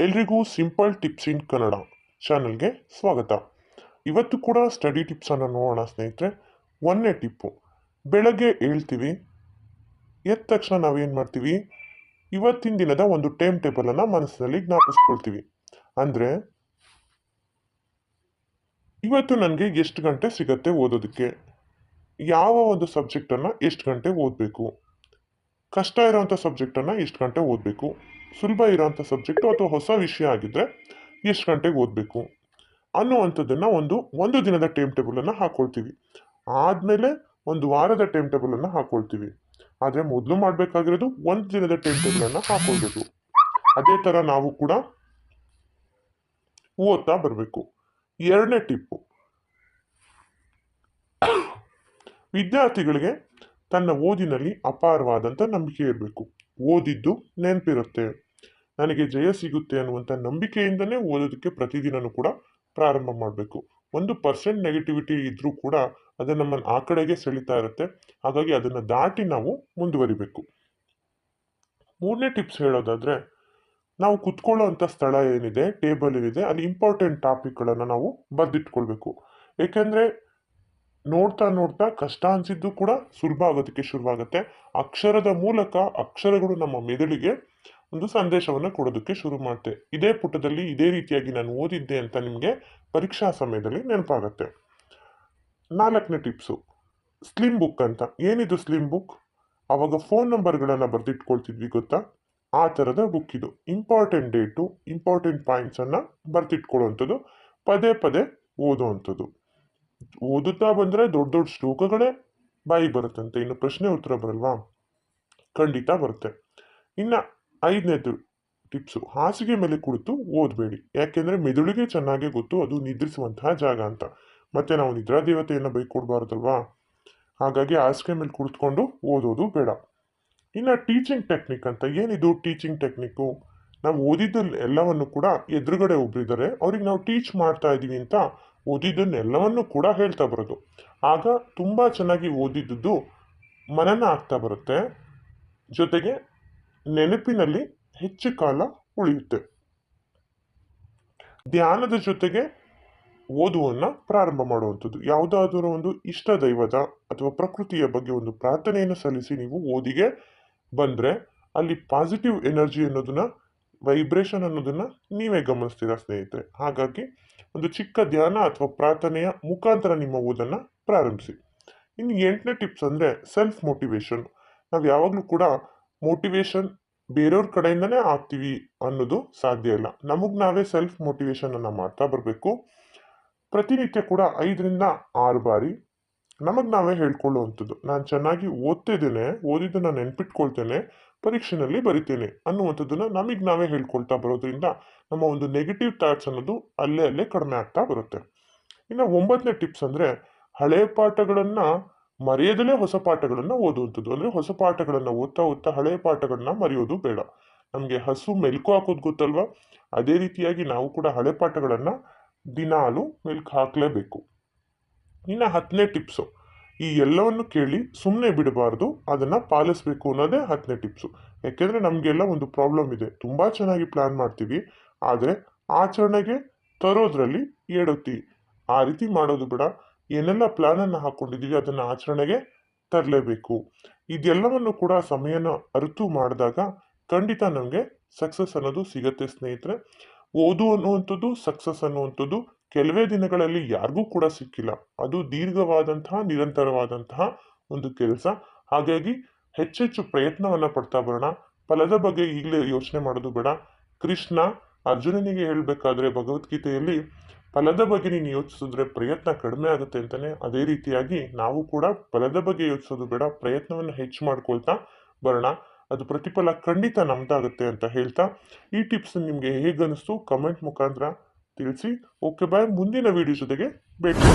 ಎಲ್ರಿಗೂ simple tips ಇನ್ ಕನ್ನಡ ಚಾನಲ್ಗೆ ಸ್ವಾಗತ. ಇವತ್ತು ಕೂಡ ಸ್ಟಡಿ ಟಿಪ್ಸನ್ನು ನೋಡೋಣ ಸ್ನೇಹಿತರೆ. ಒಂದನೇ ಟಿಪ್ಪು, ಬೆಳಗ್ಗೆ ಹೇಳ್ತೀವಿ ಎದ್ದ ತಕ್ಷಣ ನಾವೇನು ಮಾಡ್ತೀವಿ? ಇವತ್ತಿನ ದಿನದ ಒಂದು ಟೈಮ್ ಟೇಬಲನ್ನು ಮನಸ್ಸಿನಲ್ಲಿ ಜ್ಞಾಪಿಸ್ಕೊಳ್ತೀವಿ. ಅಂದರೆ, ಇವತ್ತು ನನಗೆ ಎಷ್ಟು ಗಂಟೆ ಸಿಗತ್ತೆ ಓದೋದಕ್ಕೆ? ಯಾವ ಒಂದು ಸಬ್ಜೆಕ್ಟನ್ನು ಎಷ್ಟು ಗಂಟೆ ಓದಬೇಕು? ಕಷ್ಟ ಇರೋವಂಥ ಸಬ್ಜೆಕ್ಟನ್ನು ಎಷ್ಟು ಗಂಟೆ ಓದಬೇಕು? ಸುಲಭ ಇರೋಂಥ ಸಬ್ಜೆಕ್ಟು ಅಥವಾ ಹೊಸ ವಿಷಯ ಆಗಿದ್ದರೆ ಎಷ್ಟು ಗಂಟೆಗೆ ಓದಬೇಕು? ಅನ್ನುವಂಥದ್ದನ್ನು ಒಂದು ಒಂದು ದಿನದ ಟೈಮ್ ಟೇಬಲನ್ನು ಹಾಕ್ಕೊಳ್ತೀವಿ ಆದಮೇಲೆ ಒಂದು ವಾರದ ಟೈಮ್ ಟೇಬಲನ್ನು ಹಾಕ್ಕೊಳ್ತೀವಿ ಆದರೆ ಮೊದಲು ಮಾಡಬೇಕಾಗಿರೋದು ಒಂದು ದಿನದ ಟೈಮ್ ಟೇಬಲನ್ನು ಹಾಕ್ಕೊಳ್ಬೇಕು ಅದೇ ಥರ ನಾವು ಕೂಡ ಓದ್ತಾ ಬರಬೇಕು. ಎರಡನೇ ಟಿಪ್ಪು. ವಿದ್ಯಾರ್ಥಿಗಳಿಗೆ ತನ್ನ ಓದಿನಲ್ಲಿ ಅಪಾರವಾದಂಥ ನಂಬಿಕೆ ಇರಬೇಕು. ಓದಿದ್ದು ನೆನಪಿರುತ್ತೆ. ನನಗೆ ಜಯ ಸಿಗುತ್ತೆ ಅನ್ನುವಂಥ ನಂಬಿಕೆಯಿಂದನೇ ಓದೋದಕ್ಕೆ ಪ್ರತಿದಿನವೂ ಕೂಡ ಪ್ರಾರಂಭ ಮಾಡಬೇಕು. ಒಂದು ಪರ್ಸೆಂಟ್ ನೆಗೆಟಿವಿಟಿ ಇದ್ದರೂ ಕೂಡ ಅದು ನಮ್ಮನ್ನು ಆ ಕಡೆಗೆ ಸೆಳಿತಾ ಇರುತ್ತೆ. ಹಾಗಾಗಿ ಅದನ್ನು ದಾಟಿ ನಾವು ಮುಂದುವರಿಬೇಕು. ಮೂರನೇ ಟಿಪ್ಸ್ ಹೇಳೋದಾದರೆ, ನಾವು ಕುತ್ಕೊಳ್ಳೋವಂಥ ಸ್ಥಳ ಏನಿದೆ ಟೇಬಲ್ ಏನಿದೆ, ಅಲ್ಲಿ ಇಂಪಾರ್ಟೆಂಟ್ ಟಾಪಿಕ್ಗಳನ್ನು ನಾವು ಬರೆದಿಟ್ಕೊಳ್ಬೇಕು. ಏಕೆಂದರೆ, ನೋಡ್ತಾ ನೋಡ್ತಾ ಕಷ್ಟ ಅನಿಸಿದ್ದು ಕೂಡ ಸುಲಭ ಆಗೋದಕ್ಕೆ ಶುರುವಾಗುತ್ತೆ. ಅಕ್ಷರದ ಮೂಲಕ ಅಕ್ಷರಗಳು ನಮ್ಮ ಮೆದುಳಿಗೆ ಒಂದು ಸಂದೇಶವನ್ನು ಕೊಡೋದಕ್ಕೆ ಶುರು ಮಾಡುತ್ತೆ ಇದೇ ಪುಟದಲ್ಲಿ ಇದೇ ರೀತಿಯಾಗಿ ನಾನು ಓದಿದ್ದೆ ಅಂತ ನಿಮಗೆ ಪರೀಕ್ಷಾ ಸಮಯದಲ್ಲಿ ನೆನಪಾಗತ್ತೆ. ನಾಲ್ಕನೇ ಟಿಪ್ಸು, ಸ್ಲಿಮ್ ಬುಕ್ ಅಂತ. ಏನಿದು ಸ್ಲಿಮ್ ಬುಕ್? ಆವಾಗ ಫೋನ್ ನಂಬರ್ಗಳನ್ನು ಬರೆದಿಟ್ಕೊಳ್ತಿದ್ವಿ ಗೊತ್ತಾ? ಆ ಥರದ ಬುಕ್ ಇದು. ಇಂಪಾರ್ಟೆಂಟ್ ಡೇಟು, ಇಂಪಾರ್ಟೆಂಟ್ ಪಾಯಿಂಟ್ಸನ್ನು ಬರೆದಿಟ್ಕೊಳ್ಳುವಂಥದ್ದು ಪದೇ ಪದೇ ಓದುವಂಥದ್ದು ಓದುತ್ತಾ ಬಂದರೆ ದೊಡ್ಡ ದೊಡ್ಡ ಶ್ಲೋಕಗಳೇ ಬಾಯಿ ಬರುತ್ತಂತೆ. ಇನ್ನು ಪ್ರಶ್ನೆ ಉತ್ತರ ಬರಲ್ವಾ? ಖಂಡಿತ ಬರುತ್ತೆ. ಇನ್ನು ಐದನೇದು ಟಿಪ್ಸು ಹಾಸಿಗೆ ಮೇಲೆ ಕುಳಿತು ಓದಬೇಡಿ. ಯಾಕೆಂದರೆ ಮೆದುಳಿಗೆ ಚೆನ್ನಾಗಿ ಗೊತ್ತು, ಅದು ನಿದ್ರಿಸುವಂತಹ ಜಾಗ ಅಂತ. ಮತ್ತು ನಾವು ನಿದ್ರಾ ದೇವತೆಯನ್ನು ಬೈಕೊಡ್ಬಾರ್ದಲ್ವಾ? ಹಾಗಾಗಿ ಹಾಸಿಗೆ ಮೇಲೆ ಕುಳಿತುಕೊಂಡು ಓದೋದು ಬೇಡ. ಇನ್ನು ಟೀಚಿಂಗ್ ಟೆಕ್ನಿಕ್ ಅಂತ. ಏನಿದು ಟೀಚಿಂಗ್ ಟೆಕ್ನಿಕ್ಕು? ನಾವು ಓದಿದ್ದನ್ನು ಎಲ್ಲವನ್ನು ಕೂಡ ಎದುರುಗಡೆ ಒಬ್ಬರಿದ್ದಾರೆ ಅವ್ರಿಗೆ ನಾವು ಟೀಚ್ ಮಾಡ್ತಾ ಇದ್ದೀವಿ ಅಂತ ಓದಿದ್ದನ್ನೆಲ್ಲವನ್ನು ಕೂಡ ಹೇಳ್ತಾ ಬರೋದು. ಆಗ ತುಂಬ ಚೆನ್ನಾಗಿ ಓದಿದ್ದು ಮನನ ಆಗ್ತಾ ಬರುತ್ತೆ. ಜೊತೆಗೆ ನೆನಪಿನಲ್ಲಿ ಹೆಚ್ಚು ಕಾಲ ಉಳಿಯುತ್ತೆ. ಧ್ಯಾನದ ಜೊತೆಗೆ ಓದುವನ್ನು ಪ್ರಾರಂಭ ಮಾಡುವಂಥದ್ದು. ಯಾವುದಾದರೂ ಒಂದು ಇಷ್ಟ ದೈವದ ಅಥವಾ ಪ್ರಕೃತಿಯ ಬಗ್ಗೆ ಒಂದು ಪ್ರಾರ್ಥನೆಯನ್ನು ಸಲ್ಲಿಸಿ ನೀವು ಓದಿಗೆ ಬಂದರೆ ಅಲ್ಲಿ ಪಾಸಿಟಿವ್ ಎನರ್ಜಿ ಅನ್ನೋದನ್ನ ವೈಬ್ರೇಷನ್ ಅನ್ನೋದನ್ನ ನೀವೇ ಗಮನಿಸ್ತೀರಾ ಸ್ನೇಹಿತರೆ. ಹಾಗಾಗಿ ಒಂದು ಚಿಕ್ಕ ಧ್ಯಾನ ಅಥವಾ ಪ್ರಾರ್ಥನೆಯ ಮುಖಾಂತರ ನಿಮ್ಮ ಓದನ್ನು ಪ್ರಾರಂಭಿಸಿ. ಇನ್ನು ಎಂಟನೇ ಟಿಪ್ಸ್ ಅಂದರೆ ಸೆಲ್ಫ್ ಮೋಟಿವೇಶನ್ ನಾವು ಯಾವಾಗಲೂ ಕೂಡ ಮೋಟಿವೇಶನ್ ಬೇರೆಯವ್ರ ಕಡೆಯಿಂದನೇ ಆಗ್ತೀವಿ ಅನ್ನೋದು ಸಾಧ್ಯ ಇಲ್ಲ. ನಮಗೆ ನಾವೇ ಸೆಲ್ಫ್ ಮೋಟಿವೇಶನನ್ನು ಮಾಡ್ತಾ ಬರಬೇಕು. ಪ್ರತಿನಿತ್ಯ ಕೂಡ ಐದರಿಂದ ಆರು ಬಾರಿ ನಮಗೆ ನಾವೇ ಹೇಳ್ಕೊಳ್ಳುವಂಥದ್ದು. ನಾನು ಚೆನ್ನಾಗಿ ಓದ್ತಿದ್ದೇನೆ, ಓದಿದ್ದನ್ನು ನೆನ್ಪಿಟ್ಕೊಳ್ತೇನೆ, ಪರೀಕ್ಷೆನಲ್ಲಿ ಬರಿತೇನೆ ಅನ್ನುವಂಥದ್ದನ್ನು ನಮಗೆ ನಾವೇ ಹೇಳ್ಕೊಳ್ತಾ ಬರೋದ್ರಿಂದ ನಮ್ಮ ಒಂದು ನೆಗೆಟಿವ್ ಥಾಟ್ಸ್ ಅನ್ನೋದು ಅಲ್ಲೇ ಅಲ್ಲೇ ಕಡಿಮೆ ಆಗ್ತಾ ಬರುತ್ತೆ. ಇನ್ನು ಒಂಬತ್ತನೇ ಟಿಪ್ಸ್ ಅಂದರೆ ಹಳೆಯ ಪಾಠಗಳನ್ನು ಮರೆಯದಲೇ ಹೊಸ ಪಾಠಗಳನ್ನು ಓದುವಂಥದ್ದು. ಅಂದರೆ ಹೊಸ ಪಾಠಗಳನ್ನು ಓದ್ತಾ ಓದ್ತಾ ಹಳೆಯ ಪಾಠಗಳನ್ನ ಮರೆಯೋದು ಬೇಡ. ನಮಗೆ ಹಸು ಮೆಲ್ಕು ಹಾಕೋದು ಗೊತ್ತಲ್ವಾ? ಅದೇ ರೀತಿಯಾಗಿ ನಾವು ಕೂಡ ಹಳೆ ಪಾಠಗಳನ್ನು ದಿನಾಲು ಮೆಲ್ಕು ಹಾಕಲೇಬೇಕು. ಇನ್ನು ಹತ್ತನೇ ಟಿಪ್ಸು. ಈ ಎಲ್ಲವನ್ನು ಕೇಳಿ ಸುಮ್ಮನೆ ಬಿಡಬಾರ್ದು. ಅದನ್ನು ಪಾಲಿಸಬೇಕು ಅನ್ನೋದೇ ಹತ್ತನೇ ಟಿಪ್ಸು. ಯಾಕೆಂದರೆ ನಮಗೆಲ್ಲ ಒಂದು ಪ್ರಾಬ್ಲಮ್ ಇದೆ. ತುಂಬ ಚೆನ್ನಾಗಿ ಪ್ಲ್ಯಾನ್ ಮಾಡ್ತೀವಿ. ಆದರೆ ಆಚರಣೆಗೆ ತರೋದ್ರಲ್ಲಿ ಏಡುತ್ತೀವಿ ಆ ರೀತಿ ಮಾಡೋದು ಬೇಡ. ಏನೆಲ್ಲ ಪ್ಲ್ಯಾನನ್ನು ಹಾಕ್ಕೊಂಡಿದ್ದೀವಿ ಅದನ್ನು ಆಚರಣೆಗೆ ತರಲೇಬೇಕು. ಇದೆಲ್ಲವನ್ನು ಕೂಡ ಸಮಯನ ಅರಿತು ಮಾಡಿದಾಗ ಖಂಡಿತ ನಮಗೆ ಸಕ್ಸಸ್ ಅನ್ನೋದು ಸಿಗತ್ತೆ ಸ್ನೇಹಿತರೆ. ಓದು ಅನ್ನುವಂಥದ್ದು ಸಕ್ಸಸ್ ಅನ್ನುವಂಥದ್ದು ಕೆಲವೇ ದಿನಗಳಲ್ಲಿ ಯಾರಿಗೂ ಕೂಡ ಸಿಕ್ಕಿಲ್ಲ. ಅದು ದೀರ್ಘವಾದಂತಹ, ನಿರಂತರವಾದಂತಹ ಒಂದು ಕೆಲಸ. ಹಾಗಾಗಿ ಹೆಚ್ಚೆಚ್ಚು ಪ್ರಯತ್ನವನ್ನು ಪಡ್ತಾ ಬರೋಣ. ಫಲದ ಬಗ್ಗೆ ಈಗಲೇ ಯೋಚನೆ ಮಾಡೋದು ಬೇಡ. ಕೃಷ್ಣ ಅರ್ಜುನನಿಗೆ ಹೇಳಬೇಕಾದ್ರೆ ಭಗವದ್ಗೀತೆಯಲ್ಲಿ ಫಲದ ಬಗ್ಗೆ ನೀನು ಯೋಚಿಸಿದ್ರೆ ಪ್ರಯತ್ನ ಕಡಿಮೆ ಆಗುತ್ತೆ ಅಂತಲೇ ಅದೇ ರೀತಿಯಾಗಿ ನಾವು ಕೂಡ ಫಲದ ಬಗ್ಗೆ ಯೋಚಿಸೋದು ಬೇಡ, ಪ್ರಯತ್ನವನ್ನು ಹೆಚ್ಚು ಮಾಡ್ಕೊಳ್ತಾ ಬರೋಣ. ಅದು ಪ್ರತಿಫಲ ಖಂಡಿತ ನಮ್ದಾಗುತ್ತೆ ಅಂತ ಹೇಳ್ತಾ ಈ ಟಿಪ್ಸ್ ನಿಮಗೆ ಹೇಗೆ ಅನಿಸ್ತು ಕಮೆಂಟ್ ಮುಖಾಂತರ ತಿಳಿಸಿ. Okay, bye. ಮುಂದಿನ ವಿಡಿಯೋ ಜೊತೆಗೆ ಭೇಟಿ